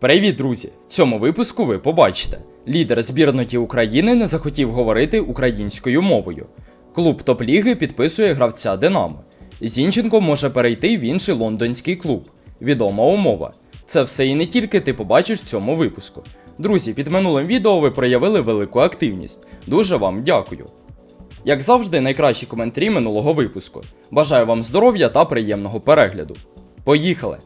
Привіт, друзі! В цьому випуску ви побачите. Лідер збірної України не захотів говорити українською мовою. Клуб топ-ліги підписує гравця Динамо. Зінченко може перейти в інший лондонський клуб. Відома умова. Це все і не тільки ти побачиш в цьому випуску. Друзі, під минулим відео ви проявили велику активність. Дуже вам дякую. Як завжди, найкращі коментарі минулого випуску. Бажаю вам здоров'я та приємного перегляду. Поїхали!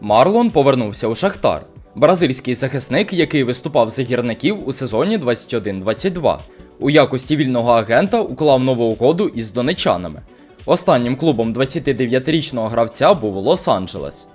Марлон повернувся у Шахтар. Бразильський захисник, який виступав за гірників у сезоні 21-22, у якості вільного агента уклав нову угоду із донечанами. Останнім клубом 29-річного гравця був Лос-Анджелес.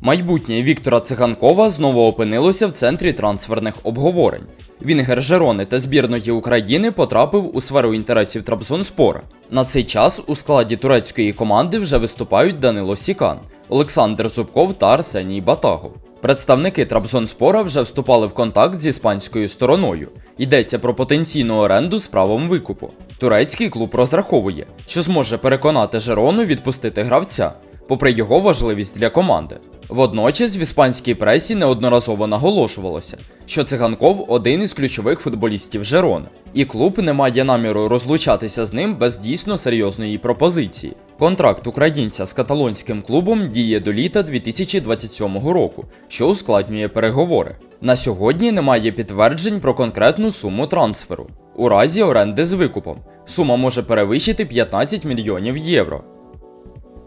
Майбутнє Віктора Циганкова знову опинилося в центрі трансферних обговорень. Вінгер Жерони та збірної України потрапив у сферу інтересів Трабзонспора. На цей час у складі турецької команди вже виступають Данило Сікан, Олександр Зубков та Арсеній Батагов. Представники Трабзонспора вже вступали в контакт з іспанською стороною. Йдеться про потенційну оренду з правом викупу. Турецький клуб розраховує, що зможе переконати Жерону відпустити гравця, попри його важливість для команди. Водночас в іспанській пресі неодноразово наголошувалося, що циганков один із ключових футболістів Жерони, і клуб не має наміру розлучатися з ним без дійсно серйозної пропозиції. Контракт українця з каталонським клубом діє до літа 2027 року, що ускладнює переговори. На сьогодні немає підтверджень про конкретну суму трансферу. У разі оренди з викупом сума може перевищити 15 мільйонів євро.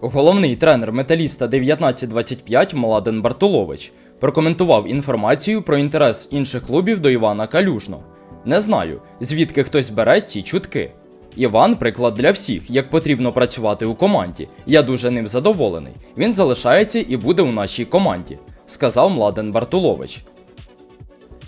Головний тренер металіста 1925 Младен Бартулович прокоментував інформацію про інтерес інших клубів до Івана Калюжного. Не знаю, звідки хтось бере ці чутки. Іван приклад для всіх, як потрібно працювати у команді. Я дуже ним задоволений. Він залишається і буде у нашій команді, сказав Младен Бартулович.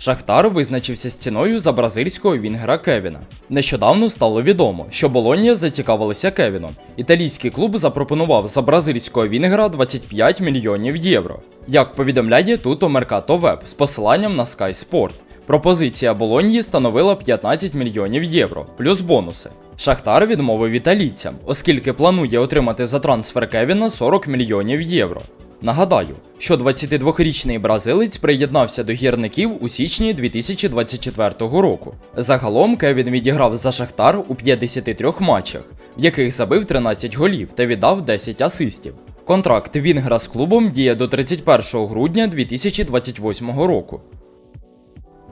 Шахтар визначився з ціною за бразильського вінгера Кевіна. Нещодавно стало відомо, що Болонія зацікавилася Кевіном. Італійський клуб запропонував за бразильського вінгера 25 мільйонів євро. Як повідомляє тут Меркато Веб з посиланням на Sky Sport. Пропозиція Болонії становила 15 мільйонів євро, плюс бонуси. Шахтар відмовив італійцям, оскільки планує отримати за трансфер Кевіна 40 мільйонів євро. Нагадаю, що 22-річний бразилець приєднався до гірників у січні 2024 року. Загалом Кевін відіграв за Шахтар у 53 матчах, в яких забив 13 голів та віддав 10 асистів. Контракт Вінгра з клубом діє до 31 грудня 2028 року.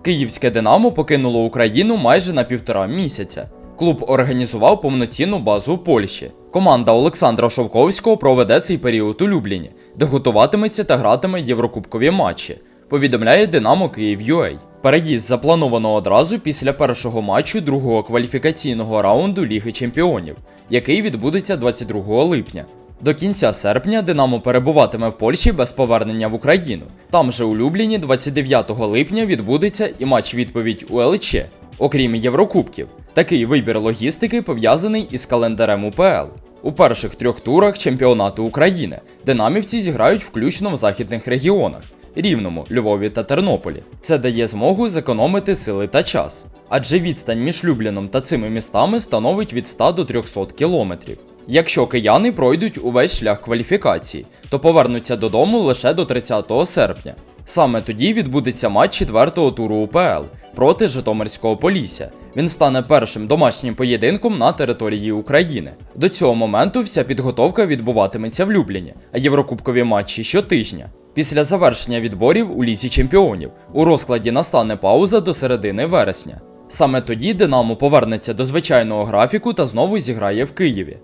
Київське Динамо покинуло Україну майже на півтора місяця. Клуб організував повноцінну базу у Польщі. Команда Олександра Шовковського проведе цей період у Любліні, де готуватиметься та гратиме єврокубкові матчі. Повідомляє Динамо Київ.UA. Переїзд заплановано одразу після першого матчу другого кваліфікаційного раунду Ліги Чемпіонів, який відбудеться 22 липня. До кінця серпня Динамо перебуватиме в Польщі без повернення в Україну. Там же у Любліні 29 липня відбудеться і матч відповідь у ЛЧ. Окрім Єврокубків, такий вибір логістики пов'язаний із календарем УПЛ. У перших трьох турах чемпіонату України динамівці зіграють включно в західних регіонах Рівному, Львові та Тернополі. Це дає змогу зекономити сили та час, адже відстань між Любліном та цими містами становить від 100 до 300 кілометрів. Якщо кияни пройдуть увесь шлях кваліфікації, то повернуться додому лише до 30 серпня. Саме тоді відбудеться матч четвертого туру УПЛ проти Житомирського Полісся. Він стане першим домашнім поєдинком на території України. До цього моменту вся підготовка відбуватиметься в Любліні, а єврокубкові матчі щотижня. Після завершення відборів у лісі чемпіонів у розкладі настане пауза до середини вересня. Саме тоді Динамо повернеться до звичайного графіку та знову зіграє в Києві.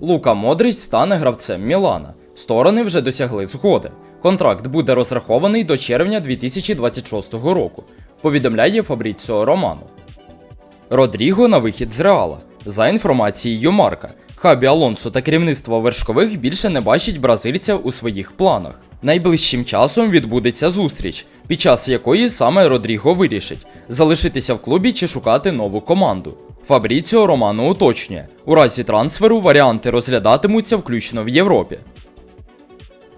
Лука Модрич стане гравцем Мілана. Сторони вже досягли згоди. Контракт буде розрахований до червня 2026 року, повідомляє Фабріціо Романо. Родріго на вихід з Реала. За інформацією Марка, Хабі Алонсо та керівництво вершкових більше не бачать бразильця у своїх планах. Найближчим часом відбудеться зустріч, під час якої саме Родріго вирішить залишитися в клубі чи шукати нову команду. Фабріціо Романо уточнює, у разі трансферу варіанти розглядатимуться включно в Європі.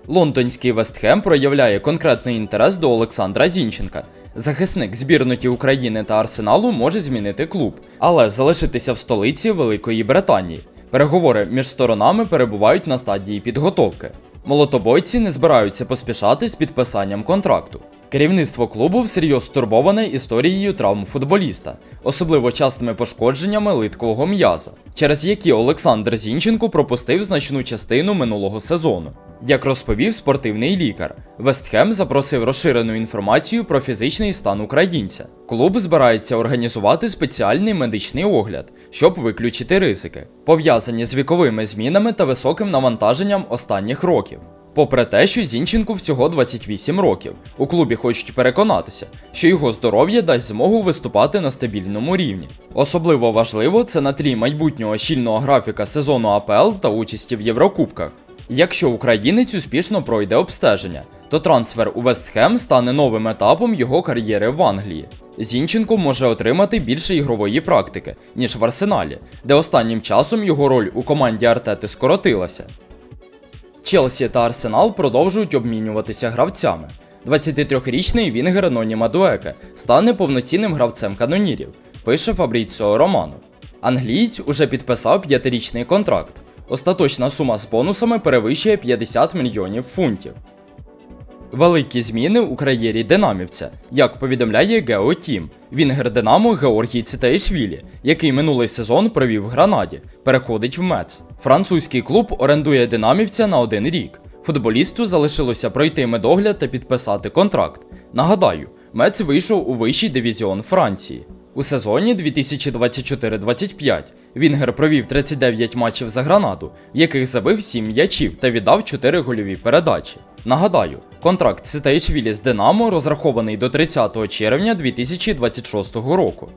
Лондонський Вестхем проявляє конкретний інтерес до Олександра Зінченка. Захисник збірної України та Арсеналу може змінити клуб, але залишитися в столиці Великої Британії. Переговори між сторонами перебувають на стадії підготовки. Молотобойці не збираються поспішати з підписанням контракту. Керівництво клубу всерйоз стурбоване історією травм футболіста, особливо частими пошкодженнями литкового м'яза, через які Олександр Зінченко пропустив значну частину минулого сезону. Як розповів спортивний лікар, Вестхем запросив розширену інформацію про фізичний стан українця. Клуб збирається організувати спеціальний медичний огляд, щоб виключити ризики, пов'язані з віковими змінами та високим навантаженням останніх років. Попри те, що Зінченку всього 28 років, у клубі хочуть переконатися, що його здоров'я дасть змогу виступати на стабільному рівні. Особливо важливо це на тлі майбутнього щільного графіка сезону АПЛ та участі в Єврокубках. Якщо українець успішно пройде обстеження, то трансфер у Вестхем стане новим етапом його кар'єри в Англії. Зінченко може отримати більше ігрової практики, ніж в Арсеналі, де останнім часом його роль у команді Артети скоротилася. Челсі та Арсенал продовжують обмінюватися гравцями. 23-річний Вінгер Ноні Мадуеке стане повноцінним гравцем канонірів, пише Фабріціо Романо. Англієць уже підписав п'ятирічний контракт. Остаточна сума з бонусами перевищує 50 мільйонів фунтів. Великі зміни у кар'єрі динамівця, як повідомляє Геотім. Вінгер Динамо Георгій Цитаїшвілі, який минулий сезон провів в Гранаді, переходить в Мец. Французький клуб орендує динамівця на один рік. Футболісту залишилося пройти медогляд та підписати контракт. Нагадаю, Мец вийшов у вищий дивізіон Франції. У сезоні 2024-25 Вінгер провів 39 матчів за гранаду, в яких забив 7 м'ячів та віддав 4 гольові передачі. Нагадаю, контракт Ситаїчвілі з Динамо розрахований до 30 червня 2026 року.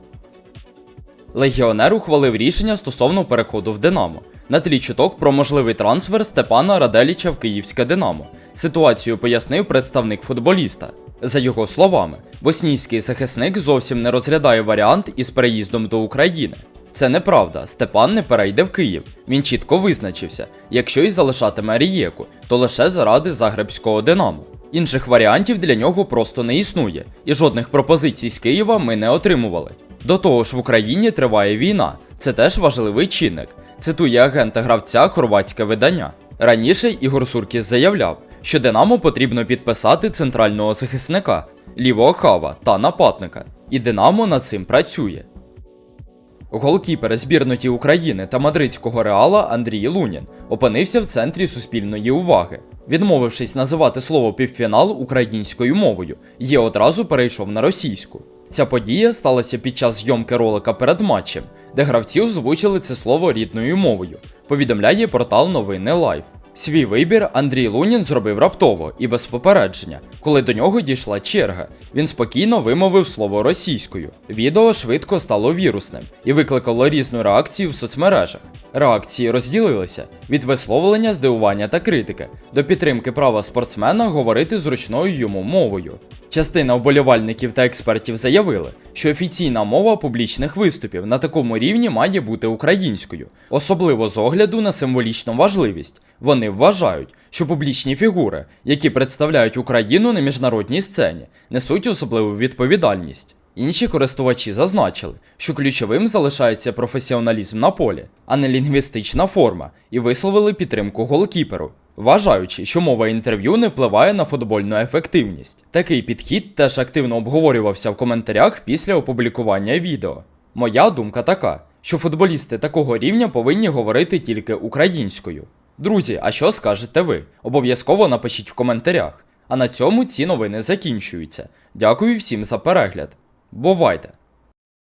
Легіонер ухвалив рішення стосовно переходу в Динамо. На тлі чуток про можливий трансфер Степана Раделіча в Київське Динамо. Ситуацію пояснив представник футболіста. За його словами, боснійський захисник зовсім не розглядає варіант із переїздом до України. Це неправда, Степан не перейде в Київ. Він чітко визначився, якщо й залишатиме Рієку, то лише заради загребського Динамо. Інших варіантів для нього просто не існує, і жодних пропозицій з Києва ми не отримували. До того ж, в Україні триває війна, це теж важливий чинник. Цитує агента гравця хорватське видання. Раніше Ігор Суркіс заявляв, що Динамо потрібно підписати центрального захисника, лівого хава та нападника. І Динамо над цим працює. Голкіпер збірної України та мадридського реала Андрій Лунін опинився в центрі суспільної уваги. Відмовившись називати слово півфінал українською мовою, є одразу перейшов на російську. Ця подія сталася під час зйомки ролика перед матчем, де гравці озвучили це слово рідною мовою. Повідомляє портал Новини Лайв. Свій вибір Андрій Лунін зробив раптово і без попередження. Коли до нього дійшла черга, він спокійно вимовив слово російською. Відео швидко стало вірусним і викликало різну реакцію в соцмережах. Реакції розділилися від висловлення здивування та критики до підтримки права спортсмена говорити зручною йому мовою. Частина вболівальників та експертів заявили, що офіційна мова публічних виступів на такому рівні має бути українською, особливо з огляду на символічну важливість. Вони вважають, що публічні фігури, які представляють Україну на міжнародній сцені, несуть особливу відповідальність. Інші користувачі зазначили, що ключовим залишається професіоналізм на полі, а не лінгвістична форма, і висловили підтримку голкіперу, вважаючи, що мова інтерв'ю не впливає на футбольну ефективність. Такий підхід теж активно обговорювався в коментарях після опублікування відео. Моя думка така, що футболісти такого рівня повинні говорити тільки українською. Друзі, а що скажете ви? Обов'язково напишіть в коментарях. А на цьому ці новини закінчуються. Дякую всім за перегляд. Бувайте!